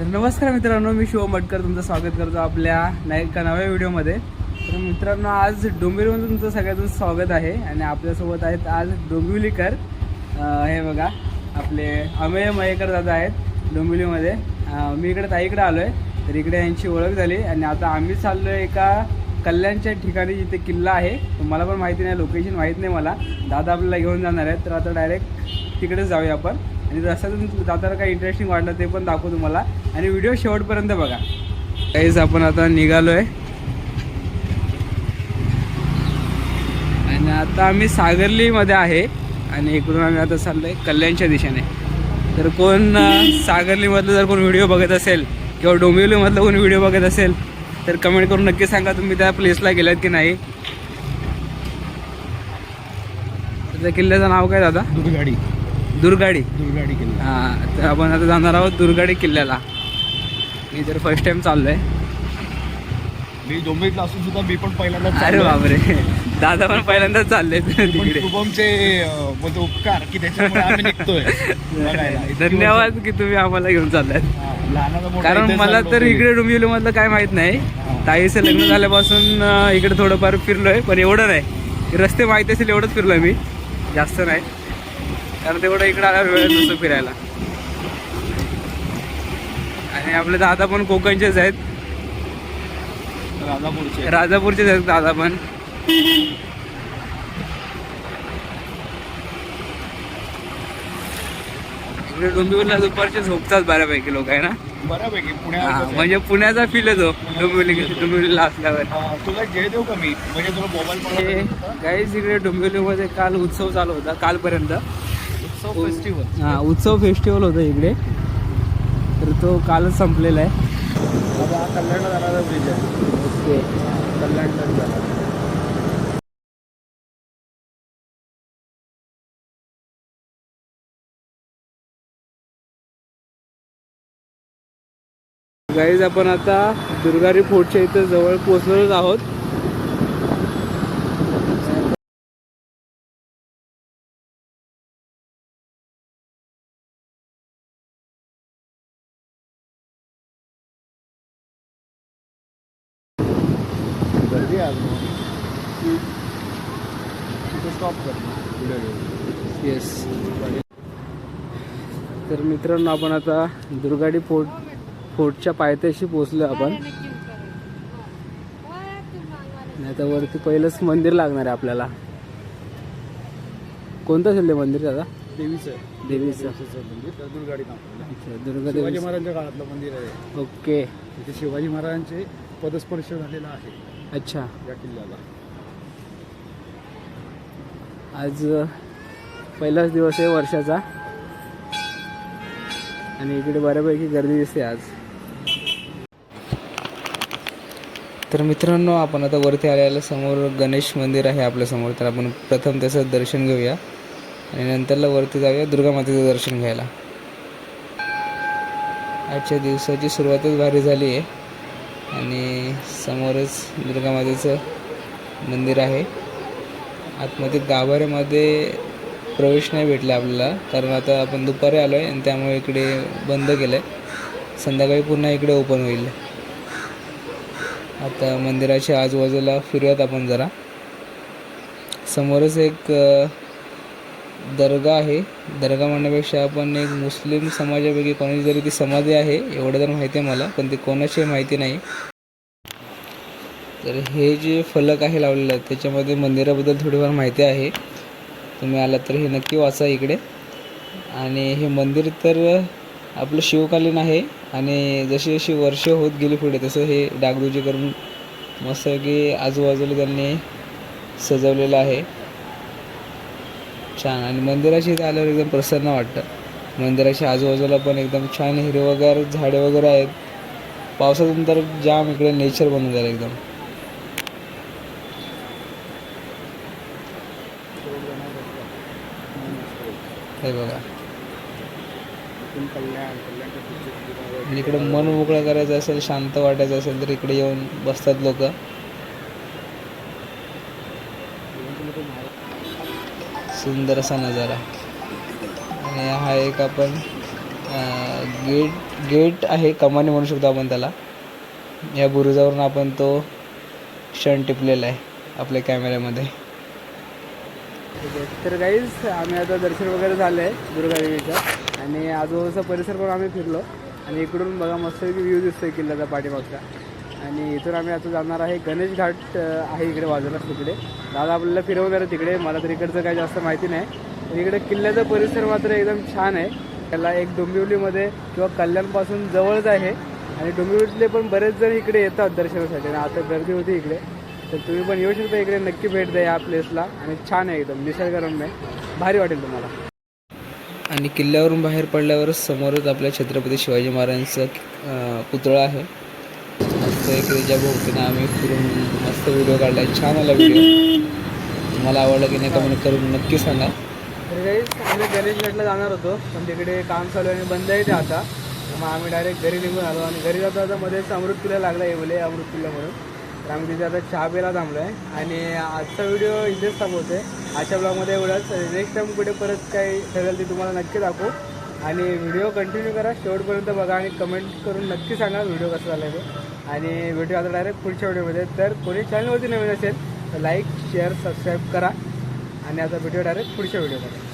तर नमस्कार मित्रांनो मी शिव मटकर तुमचं स्वागत करतो आपल्या नाही एका नव्या व्हिडिओमध्ये. तर मित्रांनो आज डोंबिवलीमध्ये तुमचं सगळ्याचं स्वागत आहे आणि आपल्यासोबत आहेत आज डोंबिवलीकर. हे बघा आपले अमेय मयेकर दादा आहेत डोंबिवलीमध्ये. मी इकडे ताईकडे आलो आहे तर इकडे यांची ओळख झाली आणि आता आम्ही चाललो आहे एका कल्याणच्या ठिकाणी जिथे किल्ला आहे. मला पण माहिती नाही लोकेशन माहीत नाही मला. दादा आपल्याला घेऊन जाणार आहेत तर आता डायरेक्ट तिकडेच जाऊया आपण. आणि रस्त्यातून जाताना काही इंटरेस्टिंग वाटलं ते पण दाखवू तुम्हाला. आणि व्हिडिओ शेवटपर्यंत बघा. काहीच आपण आता निघालो आहे आणि आता आम्ही सागरलीमध्ये आहे. आणि इकडून आम्ही आता चाललो आहे कल्याणच्या दिशेने. तर कोण सागरलीमधलं जर कोण व्हिडिओ बघत असेल किंवा डोंबिवलीमधलं कोण व्हिडिओ बघत असेल तर कमेंट करून नक्की सांगा तुम्ही त्या प्लेसला गेलात की नाही. त्या किल्ल्याचं नाव काय दादा? दुर्गाडी दुर्गाडी. दुर्गाडी किल्ला. हां तर आपण आता जाणार आहोत दुर्गाडी किल्ल्याला. मी तर फर्स्ट टाइम चाललोय. मी डोंबिवलीतला असून सुद्धा मी पण पहिल्यांदा अरे बापरे. दादा पण पहिल्यांदाच चालले तिकडे. शुभमचे म्हणजे उपकार की त्याच्यामुळे आम्ही निघतोय. बघायला. इतकी धन्यवाद की तुम्ही आम्हाला घेऊन चाललात. वर्ष- लहानाचा मोठा कारण इतिहास मला आहे तर. इकडे डोंबिवली मधलं काय माहीत नाही. ताईचं लग्न झाल्यापासून अं, इकडे थोडंफार फिरलोय पण एवढं नाही. रस्ते माहिती असेल एवढंच फिरलोय मी. जास्त नाही. कारण तेवढं इकडे आल्यावर वेळ नसतो फिरायला. आणि आपले दादा पण कोकणचेच आहेत. राजापूरचे. राजापूरचेच आहेत दादा पण. इकडे डोंबिवलीला दुपारचे झोपतात बऱ्यापैकी लोक आहे ना? बऱ्यापैकी हा, पुण्यात म्हणजे पुण्याचा फील येतो. डोंबिवली डोंबिवलीला असल्यावर. तुला जे देऊ का मी? म्हणजे तुला मोबाईल काहीच इकडे डोंबिवलीमध्ये काल उत्सव चालू होता कालपर्यंत. उत्सव फेस्टिवल हा उत्सव फेस्टिवल होता इकडे. तर तो कालच संपलेला आहे. हा कल्याणला जाणारा ब्रिज आहे. ओके. कल्याण गाईज आपण आता दुर्गारी फोर्टच्या इथं जवळ पोहोचलेलोच आहोत गर्दी आहे आज मग. तिथे स्टॉप कर. येस तर मित्रांनो आपण आता दुर्गाडी फोर्ट फोर्टच्या पायथ्याशी पोहोचलो आपण. नाही तर वरती पहिलंच मंदिर लागणार आहे आपल्याला. कोणतं असेल ते मंदिर दादा? देवीचं. आहे. देवीचं मंदिर दुर्गाडी. अच्छा दुर्गा शिवाजी देवी महाराजांच्या काळातलं मंदिर आहे. ओके. तिथे शिवाजी महाराजांचे पदस्पर्श झालेला आहे. अच्छा. या किल्ल्याला. आज पहिलाच दिवस आहे वर्षाचा. आणि इकडे बऱ्यापैकी गर्दी दिसते आज. तर मित्रांनो आपण आता वरती आलेलं समोर गणेश मंदिर आहे आपल्यासमोर तर आपण प्रथम त्याचं दर्शन घेऊया. आणि नंतरला वरती जाऊया दुर्गा मातेचं दर्शन घ्यायला. आजच्या दिवसाची सुरुवातच भारी झाली आहे. आणि समोरच दुर्गा मातेचं मंदिर आहे. आतमध्ये गाभाऱ्यामध्ये प्रवेश नाही भेटला आपल्याला. कारण आता आपण दुपारी आलो आहे आणि त्यामुळे इकडे बंद केलं आहे संध्याकाळी पुन्हा इकडे ओपन होईल. आता मंदिराच्या आजूबाजूला फिरूयात आपण जरा. समोरच एक दर्गा आहे. दर्गा म्हणण्यापेक्षा आपण एक मुस्लिम समाजापैकी कोणाची तरी ती समाधी आहे एवढं तर माहिती आहे मला पण ते कोणाची माहिती नाही. तर हे जे फलक आहे लावलेलं त्याच्यामध्ये मंदिराबद्दल थोडीफार माहिती आहे. तुम्ही आलात तर हे नक्की वाचा इकडे. आणि हे मंदिर तर आपलं शिवकालीन आहे आणि जशी जशी वर्ष होत गेली पुढे तसं हे डागडुजी करून मस्त की आजूबाजूला त्यांनी सजवलेलं आहे. छान. आणि मंदिराशी इथे आल्यावर एकदम प्रसन्न वाटतं. मंदिराच्या आजूबाजूला पण एकदम छान हिरवगार झाडे वगैरे आहेत. पावसातून तर जाम इकडे नेचर बनून जाईल एकदम. हे बघा. इकडे मन मोकळं करायचं असेल शांत वाटायचं असेल तर इकडे येऊन बसतात लोक. सुंदर असा नजारा. आणि हा एक आपण गेट गेट आहे कमानी म्हणू शकतो आपण त्याला. या बुरुजावरून आपण तो क्षण टिपलेला आहे आपल्या कॅमेऱ्यामध्ये तर काहीच आम्ही आता दर्शन वगैरे झालं आहे दुर्गादेवीचं. आणि आजूबाजूचा परिसर पण आम्ही फिरलो. आणि इकडून बघा मस्तपैकी व्ह्यू दिसतोय किल्ल्याचा पाठीमागचा. आणि इथून आम्ही आता जाणार आहे गणेश घाट आहे इकडे बाजूला तिकडे. दादा आपल्याला फिरवणार आहे तिकडे. मला तर इकडचं काही जास्त माहिती नाही. इकडे किल्ल्याचा परिसर मात्र एकदम छान आहे. त्याला एक डोंबिवलीमध्ये किंवा कल्याणपासून जवळच आहे. आणि डोंबिवलीतले पण बरेच जण इकडे येतात दर्शनासाठी. आणि आता गर्दी होती इकडे. तर तुम्ही पण येऊ शकता इकडे. नक्की भेट द्या या प्लेसला आणि छान आहे एकदम. निसर्गरम्य भारी वाटेल तुम्हाला. आणि किल्ल्यावरून बाहेर पडल्यावरच समोरच आपल्या छत्रपती शिवाजी महाराजांचं पुतळा आहे. मस्त एक त्याच्या भोवतीनं आम्ही फिरून मस्त व्हिडिओ काढला छान आला व्हिडिओ तुम्हाला आवडला की नाही कमेंट करून नक्की सांगा. तर काही आम्ही गणेश घाटला जाणार होतो. पण तिकडे काम चालू आहे आणि बंद आहे ते आता. मग आम्ही डायरेक्ट घरी निघून आलो. आणि घरी जाता आता मध्येच अमृत किल्ला लागला येवले अमृत किल्ला म्हणून. कारण की तिथे आता चहा प्यायला थांबलो आहे आणि आजचा व्हिडिओ इथेच थांबवतो आहे आजच्या ब्लॉगमध्ये एवढंच. नेक्स्ट टाइम कुठे परत काही ठरेल ते तुम्हाला नक्की दाखवू. आणि व्हिडिओ कंटिन्यू करा. शेवटपर्यंत बघा आणि कमेंट करून नक्की सांगा व्हिडिओ कसा झाला आहे आणि व्हिडिओ आता डायरेक्ट पुढच्या व्हिडिओमध्ये तर कोणी चॅनलवरती नवीन असेल तर लाईक शेअर सबस्क्राईब करा. आणि आता व्हिडिओ डायरेक्ट पुढच्या व्हिडिओमध्ये